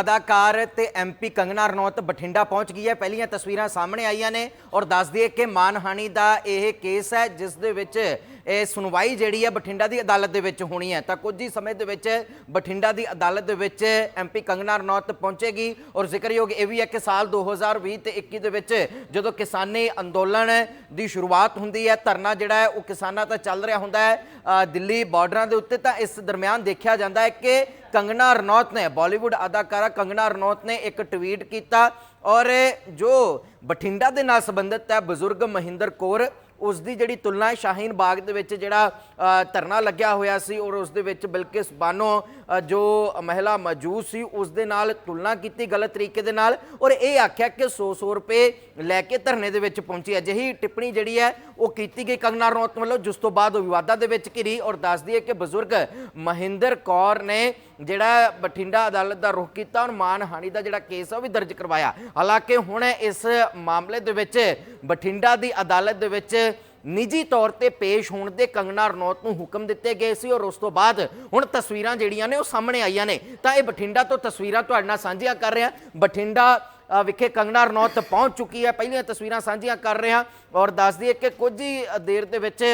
ਅਦਾਕਾਰ ਤੇ ਐਮਪੀ ਕੰਗਨਾ ਰਣੌਤ ਬਠਿੰਡਾ ਪਹੁੰਚ ਗਈ ਹੈ। ਪਹਿਲੀਆਂ ਤਸਵੀਰਾਂ ਸਾਹਮਣੇ ਆਈਆਂ ਨੇ ਔਰ ਦੱਸ ਦਈਏ ਕਿ ਮਾਨਹਾਨੀ ਦਾ ਇਹ ਕੇਸ ਹੈ, ਜਿਸ ਦੇ ਵਿੱਚ ਇਹ ਸੁਣਵਾਈ ਜਿਹੜੀ ਹੈ ਬਠਿੰਡਾ ਦੀ ਅਦਾਲਤ ਦੇ ਵਿੱਚ ਹੋਣੀ ਹੈ। ਤਾਂ ਕੁਝ ਹੀ ਸਮੇਂ ਦੇ ਵਿੱਚ ਬਠਿੰਡਾ ਦੀ ਅਦਾਲਤ ਦੇ ਵਿੱਚ ਐਮਪੀ ਕੰਗਨਾ ਰਣੌਤ ਪਹੁੰਚੇਗੀ ਔਰ ਜ਼ਿਕਰਯੋਗ ਇਹ ਵੀ ਹੈ ਕਿ ਸਾਲ 2020 ਤੇ 21 ਦੇ ਵਿੱਚ ਜਦੋਂ ਕਿਸਾਨੀ ਅੰਦੋਲਨ ਦੀ ਸ਼ੁਰੂਆਤ ਹੁੰਦੀ ਹੈ, ਧਰਨਾ ਜਿਹੜਾ ਹੈ ਉਹ ਕਿਸਾਨਾਂ ਦਾ ਚੱਲ ਰਿਹਾ ਹੁੰਦਾ ਹੈ ਦਿੱਲੀ ਬਾਰਡਰਾਂ ਦੇ ਉੱਤੇ, ਤਾਂ ਇਸ ਦਰਮਿਆਨ ਦੇਖਿਆ ਜਾਂਦਾ ਹੈ ਕਿ ਕੰਗਨਾ ਰਣੌਤ ਨੇ, ਬਾਲੀਵੁੱਡ ਅਦਾਕਾਰਾ ਕੰਗਨਾ ਰਣੌਤ ਨੇ ਇੱਕ ਟਵੀਟ ਕੀਤਾ ਔਰ ਜੋ ਬਠਿੰਡਾ ਦੇ ਨਾਲ ਸੰਬੰਧਿਤ ਹੈ ਬਜ਼ੁਰਗ ਮਹਿੰਦਰ ਕੌਰ ਉਸ ਦੀ ਜਿਹੜੀ ਤੁਲਨਾ ਹੈ ਸ਼ਾਹੀਨ ਬਾਗ ਦੇ ਵਿੱਚ ਜਿਹੜਾ ਅ, ਧਰਨਾ ਲੱਗਿਆ ਹੋਇਆ ਸੀ ਔਰ ਉਸ ਦੇ ਵਿੱਚ ਬਿਲਕਿਸ ਬਾਨੋ ਜੋ ਮਹਿਲਾ ਮੌਜੂਦ ਸੀ ਉਸ ਦੇ ਨਾਲ ਤੁਲਨਾ ਕੀਤੀ ਗਲਤ ਤਰੀਕੇ ਦੇ ਨਾਲ ਔਰ ਇਹ ਆਖਿਆ ਕਿ 100-100 ਰੁਪਏ ਲੈ ਕੇ ਧਰਨੇ ਦੇ ਵਿੱਚ ਪਹੁੰਚੀ। ਅਜਿਹੀ ਟਿੱਪਣੀ ਜਿਹੜੀ ਹੈ ਉਹ ਕੀਤੀ ਗਈ ਕੰਗਨਾ ਰਣੌਤ ਵੱਲੋਂ ਜਿਸ ਤੋਂ ਬਾਅਦ ਉਹ ਵਿਵਾਦਾਂ ਦੇ ਵਿੱਚ ਘਿਰੀ ਔਰ ਦੱਸਦੀ ਹੈ ਕਿ ਬਜ਼ੁਰਗ ਮਹਿੰਦਰ ਕੌਰ ਨੇ ਜਿਹੜਾ ਬਠਿੰਡਾ ਅਦਾਲਤ ਦਾ ਰੁਖ ਕੀਤਾ ਔਰ ਮਾਨਹਾਨੀ ਦਾ ਜਿਹੜਾ ਕੇਸ ਆ, ਉਹ ਵੀ ਦਰਜ ਕਰਵਾਇਆ। ਹਾਲਾਂਕਿ ਹੁਣ ਇਸ ਮਾਮਲੇ ਦੇ ਵਿੱਚ, ਬਠਿੰਡਾ ਦੀ ਅਦਾਲਤ ਦੇ ਵਿੱਚ ਨਿੱਜੀ ਤੌਰ ਤੇ ਪੇਸ਼ ਹੋਣ ਦੇ ਕੰਗਨਾ ਰਣੌਤ ਨੂੰ ਹੁਕਮ ਦਿੱਤੇ ਗਏ ਸੀ, ਔਰ ਉਸ ਤੋਂ ਬਾਅਦ ਹੁਣ ਤਸਵੀਰਾਂ ਜਿਹੜੀਆਂ ਨੇ, ਉਹ ਸਾਹਮਣੇ ਆਈਆਂ ਨੇ। ਤਾਂ ਇਹ ਬਠਿੰਡਾ ਤੋਂ ਤਸਵੀਰਾਂ ਤੁਹਾਡੇ ਨਾਲ ਸਾਂਝੀਆਂ ਕਰ ਰਿਹਾ। ਬਠਿੰਡਾ ਵਿਖੇ ਕੰਗਨਾ ਰਣੌਤ ਪਹੁੰਚ ਚੁੱਕੀ ਹੈ। ਪਹਿਲੀਆਂ ਤਸਵੀਰਾਂ ਸਾਂਝੀਆਂ ਕਰ ਰਿਹਾ, ਔਰ ਦੱਸ ਦਈਏ ਕਿ ਕੁਝ ਹੀ ਦੇਰ ਦੇ ਵਿੱਚ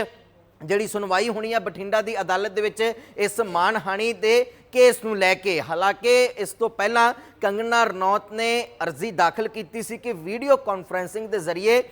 ਜਿਹੜੀ ਸੁਣਵਾਈ ਹੋਣੀ ਹੈ ਬਠਿੰਡਾ ਦੀ ਅਦਾਲਤ ਦੇ ਵਿੱਚ, ਇਸ ਮਾਨਹਾਨੀ ਦੇ ਕੇਸ ਨੂੰ ਲੈ ਕੇ। ਹਾਲਾਂਕਿ, ਇਸ ਤੋਂ ਪਹਿਲਾਂ ਕੰਗਨਾ ਰਣੌਤ ਨੇ ਅਰਜ਼ੀ ਦਾਖਲ ਕੀਤੀ ਸੀ ਕਿ ਵੀਡੀਓ ਕਾਨਫਰੈਂਸਿੰਗ ਦੇ ਜ਼ਰੀਏ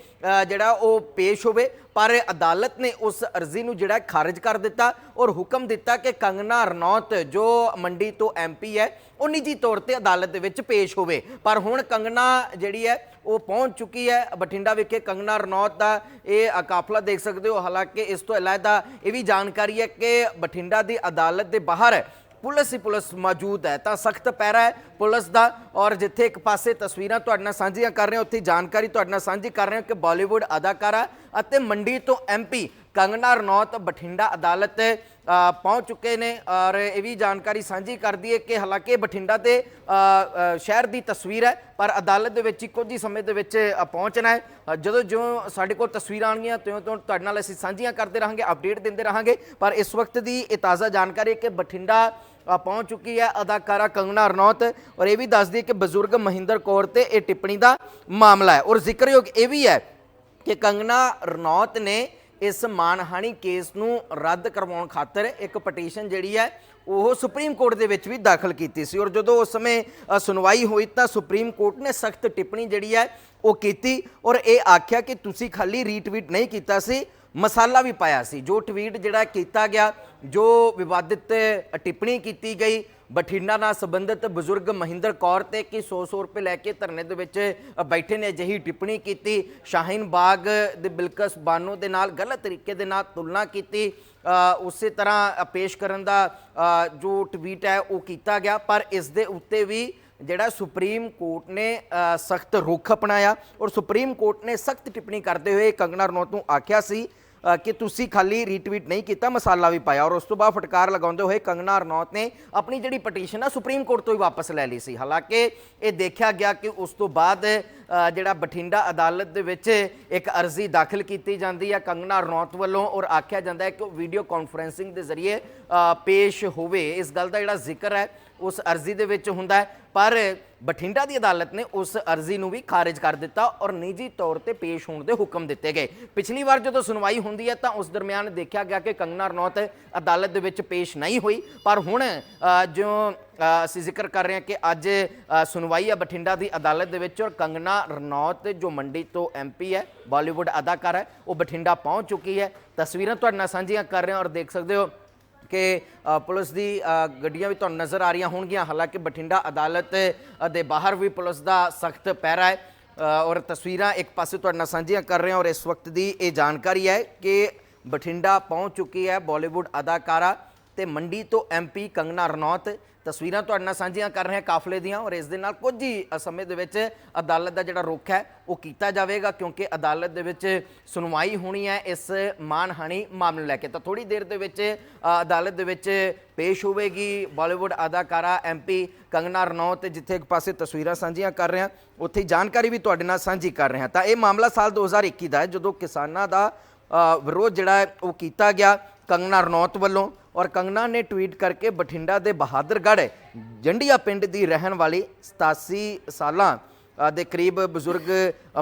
ਜਿਹੜਾ ਉਹ ਪੇਸ਼ ਹੋਵੇ, ਪਰ ਅਦਾਲਤ ਨੇ ਉਸ ਅਰਜ਼ੀ ਨੂੰ ਜਿਹੜਾ ਖਾਰਜ ਕਰ ਦਿੱਤਾ ਔਰ ਹੁਕਮ ਦਿੱਤਾ ਕਿ ਕੰਗਨਾ ਰਣੌਤ, ਜੋ ਮੰਡੀ ਤੋਂ ਐਮਪੀ ਹੈ ਉਹ ਨਿੱਜੀ ਤੌਰ ਤੇ ਅਦਾਲਤ ਦੇ ਵਿੱਚ ਪੇਸ਼ ਹੋਵੇ। ਪਰ ਹੁਣ ਕੰਗਨਾ ਜਿਹੜੀ ਹੈ, ਉਹ ਪਹੁੰਚ ਚੁੱਕੀ ਹੈ ਬਠਿੰਡਾ ਵਿਖੇ। ਕੰਗਨਾ ਰਣੌਤ ਦਾ ਇਹ ਕਾਫਲਾ ਦੇਖ ਸਕਦੇ ਹੋ। ਹਾਲਾਂਕਿ, ਇਸ ਤੋਂ ਇਲਾਵਾ ਇਹ ਵੀ ਜਾਣਕਾਰੀ ਹੈ ਕਿ ਬਠਿੰਡਾ ਦੀ ਅਦਾਲਤ ਦੇ ਬਾਹਰ ਪੁਲਿਸ ਹੀ ਪੁਲਿਸ ਮੌਜੂਦ ਹੈ। ਤਾਂ ਸਖਤ ਪੈਰਾ ਹੈ ਪੁਲਿਸ ਦਾ ਔਰ ਜਿੱਥੇ ਇੱਕ ਪਾਸੇ ਤਸਵੀਰਾਂ ਤੁਹਾਡੇ ਨਾਲ ਸਾਂਝੀਆਂ ਕਰ ਰਹੇ ਹਾਂ, ਉੱਥੇ ਜਾਣਕਾਰੀ ਤੁਹਾਡੇ ਨਾਲ ਸਾਂਝੀ ਕਰ ਰਹੇ ਹਾਂ ਕਿ ਬਾਲੀਵੁੱਡ ਅਦਾਕਾਰਾ ਅਤੇ ਮੰਡੀ ਤੋਂ ਐਮਪੀ ਕੰਗਨਾ ਰਣੌਤ ਬਠਿੰਡਾ ਅਦਾਲਤ ਪਹੁੰਚ ਚੁੱਕੇ ਨੇ ਔਰ ਇਹ ਵੀ ਜਾਣਕਾਰੀ ਸਾਂਝੀ ਕਰਦੀ ਹੈ ਕਿ ਹਾਲਾਂਕਿ ਬਠਿੰਡਾ ਤੇ ਸ਼ਹਿਰ ਦੀ ਤਸਵੀਰ ਹੈ, ਪਰ ਅਦਾਲਤ ਦੇ ਵਿੱਚ ਹੀ ਕੁਝ ਹੀ ਸਮੇਂ ਦੇ ਵਿੱਚ ਪਹੁੰਚਣਾ ਹੈ। ਜਦੋਂ ਜਿਉਂ ਸਾਡੇ ਕੋਲ ਤਸਵੀਰਾਂ ਆਉਣਗੀਆਂ, ਤਿਉਂ ਤੋਂ ਤੁਹਾਡੇ ਨਾਲ ਅਸੀਂ ਸਾਂਝੀਆਂ ਕਰਦੇ ਰਹਾਂਗੇ ਅਪਡੇਟ ਦਿੰਦੇ ਰਹਾਂਗੇ। ਪਰ ਇਸ ਵਕਤ ਦੀ ਇਹ ਤਾਜ਼ਾ ਜਾਣਕਾਰੀ ਹੈ ਕਿ ਬਠਿੰਡਾ ਪਹੁੰਚ ਚੁੱਕੀ ਹੈ ਅਦਾਕਾਰਾ ਕੰਗਨਾ ਰਣੌਤ ਔਰ ਇਹ ਵੀ ਦੱਸਦੀ ਹੈ ਕਿ ਬਜ਼ੁਰਗ ਮਹਿੰਦਰ ਕੌਰ ਤੇ ਇਹ ਟਿੱਪਣੀ ਦਾ ਮਾਮਲਾ ਹੈ। ਔਰ ਜ਼ਿਕਰਯੋਗ ਇਹ ਵੀ ਹੈ ਕਿ ਕੰਗਨਾ ਰਣੌਤ ਨੇ ਇਸ ਮਾਨਹਾਨੀ ਕੇਸ ਨੂੰ ਰੱਦ ਕਰਵਾਉਣ ਖਾਤਰ ਇੱਕ ਪਟੀਸ਼ਨ ਜਿਹੜੀ ਹੈ, ਉਹ ਸੁਪਰੀਮ ਕੋਰਟ ਦੇ ਵਿੱਚ ਵੀ ਦਾਖਲ ਕੀਤੀ ਸੀ। ਔਰ ਜਦੋਂ ਉਸ ਸਮੇਂ ਸੁਣਵਾਈ ਹੋਈ ਤਾਂ ਸੁਪਰੀਮ ਕੋਰਟ ਨੇ ਸਖਤ ਟਿੱਪਣੀ ਜਿਹੜੀ ਹੈ, ਉਹ ਕੀਤੀ। ਔਰ ਇਹ ਆਖਿਆ ਕਿ ਤੁਸੀਂ ਖਾਲੀ ਰੀਟਵੀਟ ਨਹੀਂ ਕੀਤਾ ਸੀ, ਮਸਾਲਾ ਵੀ ਪਾਇਆ ਸੀ। ਜੋ ਟਵੀਟ ਜਿਹੜਾ ਕੀਤਾ ਗਿਆ, ਜੋ ਵਿਵਾਦਿਤ ਟਿੱਪਣੀ ਕੀਤੀ ਗਈ ਬਠਿੰਡਾ ਨਾਲ ਸੰਬੰਧਿਤ ਬਜ਼ੁਰਗ ਮਹਿੰਦਰ ਕੌਰ ਤੇ ਕਿ 100-100 ਰੁਪਏ ਲੈ ਕੇ ਧਰਨੇ ਦੇ ਵਿੱਚ ਬੈਠੇ ਨੇ, ਅਜਿਹੀ ਟਿੱਪਣੀ ਕੀਤੀ। ਸ਼ਾਹੀਨ ਬਾਗ ਦੇ ਬਿਲਕਸ ਬਾਨੋ ਦੇ ਨਾਲ ਗਲਤ ਤਰੀਕੇ ਦੇ ਨਾਲ ਤੁਲਨਾ ਕੀਤੀ। ਉਸੇ ਤਰ੍ਹਾਂ ਪੇਸ਼ ਕਰਨ ਦਾ ਜੋ ਟਵੀਟ ਹੈ, ਉਹ ਕੀਤਾ ਗਿਆ। ਪਰ ਇਸ ਦੇ ਉੱਤੇ ਵੀ ਜਿਹੜਾ ਸੁਪਰੀਮ ਕੋਰਟ ਨੇ ਸਖਤ ਰੁਖ ਅਪਣਾਇਆ। ਔਰ ਸੁਪਰੀਮ ਕੋਰਟ ਨੇ ਸਖਤ ਟਿੱਪਣੀ ਕਰਦੇ ਹੋਏ ਕੰਗਨਾ ਰਣੌਤ ਨੂੰ ਆਖਿਆ ਸੀ ਕਿ ਤੁਸੀਂ ਖਾਲੀ ਰੀਟਵੀਟ ਨਹੀਂ ਕੀਤਾ, ਮਸਾਲਾ ਵੀ ਪਾਇਆ। ਔਰ ਉਸ ਤੋਂ ਬਾਅਦ ਫਟਕਾਰ ਲਗਾਉਂਦੇ ਹੋਏ ਕੰਗਨਾ ਰਣੌਤ ਨੇ ਆਪਣੀ ਜਿਹੜੀ ਪਟੀਸ਼ਨ ਆ, ਸੁਪਰੀਮ ਕੋਰਟ ਤੋਂ ਹੀ ਵਾਪਸ ਲੈ ਲਈ ਸੀ। ਹਾਲਾਂਕਿ ਇਹ ਦੇਖਿਆ ਗਿਆ ਕਿ ਉਸ ਤੋਂ ਬਾਅਦ ਜਿਹੜਾ ਬਠਿੰਡਾ ਅਦਾਲਤ ਦੇ ਵਿੱਚ ਇੱਕ ਅਰਜ਼ੀ ਦਾਖਲ ਕੀਤੀ ਜਾਂਦੀ ਹੈ ਕੰਗਨਾ ਰਣੌਤ ਵੱਲੋਂ। ਔਰ ਆਖਿਆ ਜਾਂਦਾ ਹੈ ਕਿ ਉਹ ਵੀਡੀਓ ਕਾਨਫਰੈਂਸਿੰਗ ਦੇ ਜ਼ਰੀਏ ਪੇਸ਼ ਹੋਵੇ। ਇਸ ਗੱਲ ਦਾ ਜਿਹੜਾ ਜ਼ਿਕਰ ਹੈ ਉਸ ਅਰਜ਼ੀ ਦੇ ਵਿੱਚ ਹੁੰਦਾ ਹੈ। ਪਰ ਬਠਿੰਡਾ ਦੀ ਅਦਾਲਤ ਨੇ ਉਸ ਅਰਜ਼ੀ ਨੂੰ ਵੀ ਖਾਰਜ ਕਰ ਦਿੱਤਾ ਔਰ ਨਿੱਜੀ ਤੌਰ ਤੇ ਪੇਸ਼ ਹੋਣ ਦੇ ਹੁਕਮ ਦਿੱਤੇ ਗਏ। ਪਿਛਲੀ ਵਾਰ ਜਦੋਂ ਸੁਣਵਾਈ ਹੁੰਦੀ ਹੈ ਤਾਂ ਉਸ ਦਰਮਿਆਨ ਦੇਖਿਆ ਗਿਆ ਕਿ ਕੰਗਨਾ ਰਣੌਤ ਅਦਾਲਤ ਦੇ ਵਿੱਚ ਪੇਸ਼ ਨਹੀਂ ਹੋਈ। ਪਰ ਹੁਣ ਜੋ ਅਸੀਂ ਜ਼ਿਕਰ ਕਰ ਰਹੇ ਹਾਂ ਕਿ ਅੱਜ ਸੁਣਵਾਈ ਹੈ ਬਠਿੰਡਾ ਦੀ ਅਦਾਲਤ ਦੇ ਵਿੱਚ ਔਰ ਕੰਗਨਾ ਰਣੌਤ ਜੋ ਮੰਡੀ ਤੋਂ ਐਮਪੀ ਹੈ, ਬਾਲੀਵੁੱਡ ਅਦਾਕਾਰ ਹੈ, ਉਹ ਬਠਿੰਡਾ ਪਹੁੰਚ ਚੁੱਕੀ ਹੈ। ਤਸਵੀਰਾਂ ਤੁਹਾਡੇ ਨਾਲ ਸਾਂਝੀਆਂ ਕਰ ਰਹੇ ਹਾਂ ਔਰ ਦੇਖ ਸਕਦੇ ਹੋ ਕਿ ਪੁਲਿਸ ਦੀ ਗੱਡੀਆਂ ਵੀ ਤੁਹਾਨੂੰ ਨਜ਼ਰ ਆ ਰਹੀਆਂ ਹੋਣਗੀਆਂ। ਹਾਲਾਂਕਿ ਬਠਿੰਡਾ ਅਦਾਲਤ ਦੇ ਬਾਹਰ ਵੀ ਪੁਲਿਸ ਦਾ ਸਖਤ ਪਹਿਰਾ ਹੈ। ਔਰ ਤਸਵੀਰਾਂ ਇੱਕ ਪਾਸੇ ਤੁਹਾਡੇ ਨਾਲ ਸਾਂਝੀਆਂ ਕਰ ਰਹੇ ਹਾਂ ਔਰ ਇਸ ਵਕਤ ਦੀ ਇਹ ਜਾਣਕਾਰੀ ਹੈ ਕਿ ਬਠਿੰਡਾ ਪਹੁੰਚ ਚੁੱਕੀ ਹੈ ਬਾਲੀਵੁੱਡ ਅਦਾਕਾਰਾ ਤੇ ਮੰਡੀ ਤੋਂ ਐਮਪੀ ਕੰਗਨਾ ਰਣੌਤ ਤਸਵੀਰਾਂ ਤੁਹਾਡੇ ਨਾਲ ਸਾਂਝੀਆਂ ਕਰ ਰਹੇ ਹਾਂ ਕਾਫਲੇ ਦੀਆਂ ਔਰ ਇਸ ਦੇ ਨਾਲ ਕੁਝ ਹੀ ਸਮੇਂ ਦੇ ਵਿੱਚ ਅਦਾਲਤ ਦਾ ਜਿਹੜਾ ਰੁਖ ਹੈ ਉਹ ਕੀਤਾ ਜਾਵੇਗਾ ਕਿਉਂਕਿ ਅਦਾਲਤ ਦੇ ਵਿੱਚ ਸੁਣਵਾਈ ਹੋਣੀ ਹੈ ਇਸ ਮਾਨਹਾਨੀ ਮਾਮਲੇ ਨੂੰ ਲੈ ਕੇ। ਤਾਂ ਥੋੜੀ ਦੇਰ ਦੇ ਵਿੱਚ ਅਦਾਲਤ ਦੇ ਵਿੱਚ ਪੇਸ਼ ਹੋਵੇਗੀ ਬਾਲੀਵੁੱਡ ਅਦਾਕਾਰਾ ਐਮਪੀ ਕੰਗਨਾ ਰਣੌਤ ਜਿੱਥੇ ਇੱਕ ਪਾਸੇ ਤਸਵੀਰਾਂ ਸਾਂਝੀਆਂ ਕਰ ਰਹੇ ਹਾਂ। ਉੱਥੇ ਹੀ ਜਾਣਕਾਰੀ ਵੀ ਤੁਹਾਡੇ ਨਾਲ ਸਾਂਝੀ ਕਰ ਰਹੇ ਹਾਂ। ਤਾਂ ਇਹ ਮਾਮਲਾ ਸਾਲ 2021 ਦਾ ਹੈ, ਜਦੋਂ ਕਿਸਾਨਾਂ ਦਾ ਵਿਰੋਧ ਜਿਹੜਾ ਹੈ ਉਹ ਕੀਤਾ ਗਿਆ। ਕੰਗਨਾ ਰਣੌਤ ਵੱਲੋਂ ਔਰ ਕੰਗਨਾ ਨੇ ਟਵੀਟ ਕਰਕੇ ਬਠਿੰਡਾ ਦੇ ਬਹਾਦਰਗੜ੍ਹ ਜੰਡੀਆ ਪਿੰਡ ਦੀ ਰਹਿਣ ਵਾਲੀ 87 ਸਾਲਾਂ ਦੇ ਕਰੀਬ ਬਜ਼ੁਰਗ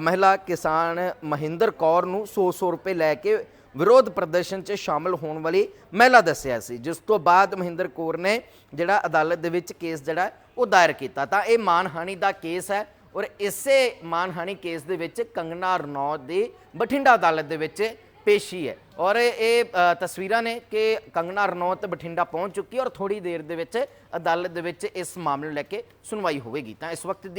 ਮਹਿਲਾ ਕਿਸਾਨ ਮਹਿੰਦਰ ਕੌਰ ਨੂੰ 100-100 ਰੁਪਏ ਲੈ ਕੇ ਵਿਰੋਧ ਪ੍ਰਦਰਸ਼ਨ 'ਚ ਸ਼ਾਮਲ ਹੋਣ ਵਾਲੀ ਮਹਿਲਾ ਦੱਸਿਆ ਸੀ। ਜਿਸ ਤੋਂ ਬਾਅਦ ਮਹਿੰਦਰ ਕੌਰ ਨੇ ਜਿਹੜਾ ਅਦਾਲਤ ਦੇ ਵਿੱਚ ਕੇਸ ਜਿਹੜਾ ਉਹ ਦਾਇਰ ਕੀਤਾ। ਤਾਂ ਇਹ ਮਾਨਹਾਨੀ ਦਾ ਕੇਸ ਹੈ ਔਰ ਇਸੇ ਮਾਨਹਾਨੀ ਕੇਸ ਦੇ ਵਿੱਚ ਕੰਗਨਾ ਰਣੌਤ ਦੀ ਬਠਿੰਡਾ ਅਦਾਲਤ ਦੇ ਵਿੱਚ ਪੇਸ਼ੀ ਹੈ। ਔਰ ਇਹ ਤਸਵੀਰਾਂ ਨੇ ਕਿ ਕੰਗਣਾ ਰਣੌਤ ਬਠਿੰਡਾ ਪਹੁੰਚ ਚੁੱਕੀ ਔਰ ਥੋੜੀ ਦੇਰ ਦੇ ਵਿੱਚ ਅਦਾਲਤ ਦੇ ਵਿੱਚ ਇਸ ਮਾਮਲੇ ਨੂੰ ਲੈ ਕੇ ਸੁਣਵਾਈ ਹੋਵੇਗੀ। ਤਾਂ ਇਸ ਵਕਤ